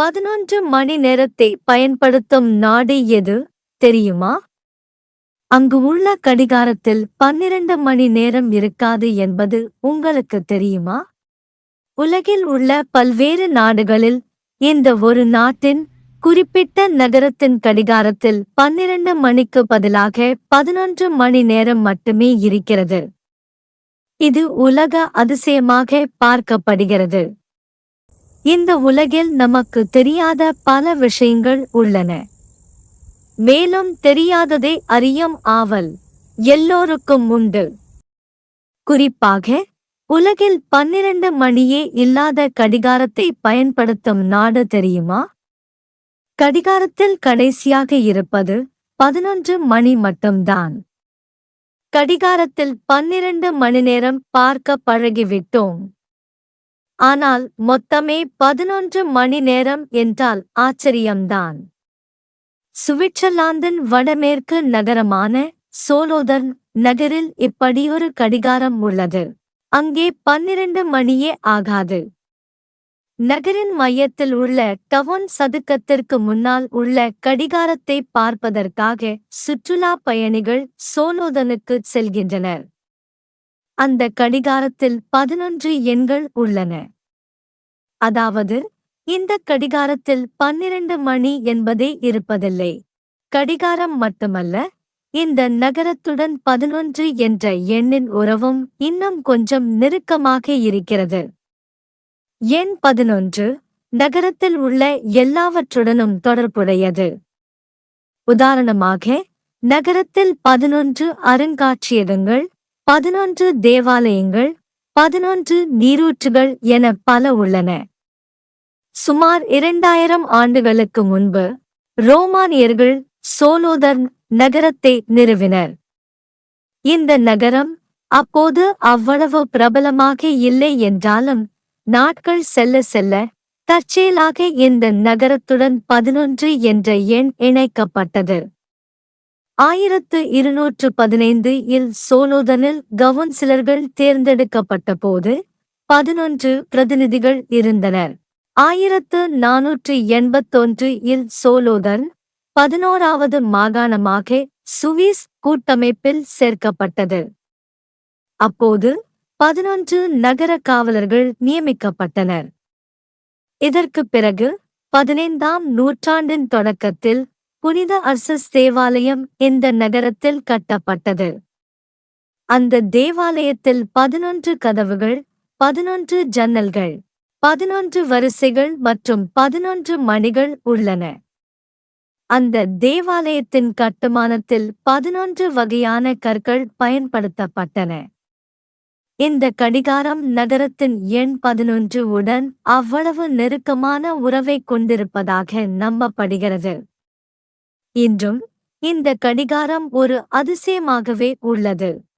பதினொன்று மணி நேரத்தை பயன்படுத்தும் நாடு எது தெரியுமா? அங்கு உள்ள கடிகாரத்தில் பன்னிரண்டு மணி நேரம் இருக்காது என்பது உங்களுக்கு தெரியுமா? உலகில் உள்ள பல்வேறு நாடுகளில் இந்த ஒரு நாட்டின் குறிப்பிட்ட நகரத்தின் கடிகாரத்தில் பன்னிரண்டு மணிக்கு பதிலாக பதினொன்று மணி நேரம் மட்டுமே இருக்கிறது. இது உலக அதிசயமாக பார்க்கப்படுகிறது. இந்த உலகில் நமக்கு தெரியாத பல விஷயங்கள் உள்ளன. மேலும் தெரியாததை அறியும் ஆவல் எல்லோருக்கும் உண்டு. குறிப்பாக உலகில் பன்னிரண்டு மணியே இல்லாத கடிகாரத்தை பயன்படுத்தும் நாடு தெரியுமா? கடிகாரத்தில் கடைசியாக இருப்பது பதினொன்று மணி மட்டும்தான். கடிகாரத்தில் பன்னிரண்டு மணி நேரம் பார்க்க பழகிவிட்டோம். ஆனால் மொத்தமே பதினொன்று மணி நேரம் என்றால் ஆச்சரியம்தான். சுவிட்சர்லாந்தின் வடமேற்கு நகரமான சோலோதர்ன் நகரில் இப்படியொரு கடிகாரம் உள்ளது. அங்கே பன்னிரண்டு மணியே ஆகாது. நகரின் மையத்தில் உள்ள டவுன் சதுக்கத்திற்கு முன்னால் உள்ள கடிகாரத்தை பார்ப்பதற்காக சுற்றுலா பயணிகள் சோலோதனுக்கு செல்கின்றனர். அந்த கடிகாரத்தில் பதினொன்று எண்கள் உள்ளன. அதாவது இந்த கடிகாரத்தில் பன்னிரண்டு மணி என்பதே இருப்பதில்லை. கடிகாரம் மட்டுமல்ல இந்த நகரத்துடன் பதினொன்று என்ற எண்ணின் உறவும் இன்னும் கொஞ்சம் நெருக்கமாக இருக்கிறது. எண் பதினொன்று நகரத்தில் உள்ள எல்லாவற்றுடனும் தொடர்புடையது. உதாரணமாக நகரத்தில் பதினொன்று அருங்காட்சியகங்கள் பதினொன்று தேவாலயங்கள் பதினொன்று நீரூற்றுகள் என பல உள்ளன. சுமார் இரண்டாயிரம் ஆண்டுகளுக்கு முன்பு ரோமானியர்கள் சோலோதர் நகரத்தை நிறுவினர். இந்த நகரம் அப்போது அவ்வளவு பிரபலமாக இல்லை என்றாலும் நாட்கள் செல்ல செல்ல தற்செயலாக இந்த நகரத்துடன் பதினொன்று என்ற எண் இணைக்கப்பட்டது. ஆயிரத்து இருநூற்று பதினைந்து இல் சோலோதனில் கவுன்சிலர்கள் தேர்ந்தெடுக்கப்பட்ட போது பதினொன்று பிரதிநிதிகள் இருந்தனர். ஆயிரத்து நானூற்று எண்பத்தொன்று இல் சோலோதன் பதினோராவது மாகாணமாக சுவிஸ் கூட்டமைப்பில் சேர்க்கப்பட்டது. அப்போது பதினொன்று நகர காவலர்கள் நியமிக்கப்பட்டனர். இதற்குப் பிறகு பதினைந்தாம் நூற்றாண்டின் தொடக்கத்தில் புனித அர்சஸ் தேவாலயம் இந்த நகரத்தில் கட்டப்பட்டது. அந்த தேவாலயத்தில் பதினொன்று கதவுகள் பதினொன்று ஜன்னல்கள் பதினொன்று வரிசைகள் மற்றும் பதினொன்று மணிகள் உள்ளன. அந்த தேவாலயத்தின் கட்டுமானத்தில் பதினொன்று வகையான கற்கள் பயன்படுத்தப்பட்டன. இந்த கடிகாரம் நகரத்தின் எண் பதினொன்று உடன் அவ்வளவு நெருக்கமான உறவை கொண்டிருப்பதாக நம்பப்படுகிறது. இன்றும் இந்த கடிகாரம் ஒரு அதிசயமாகவே உள்ளது.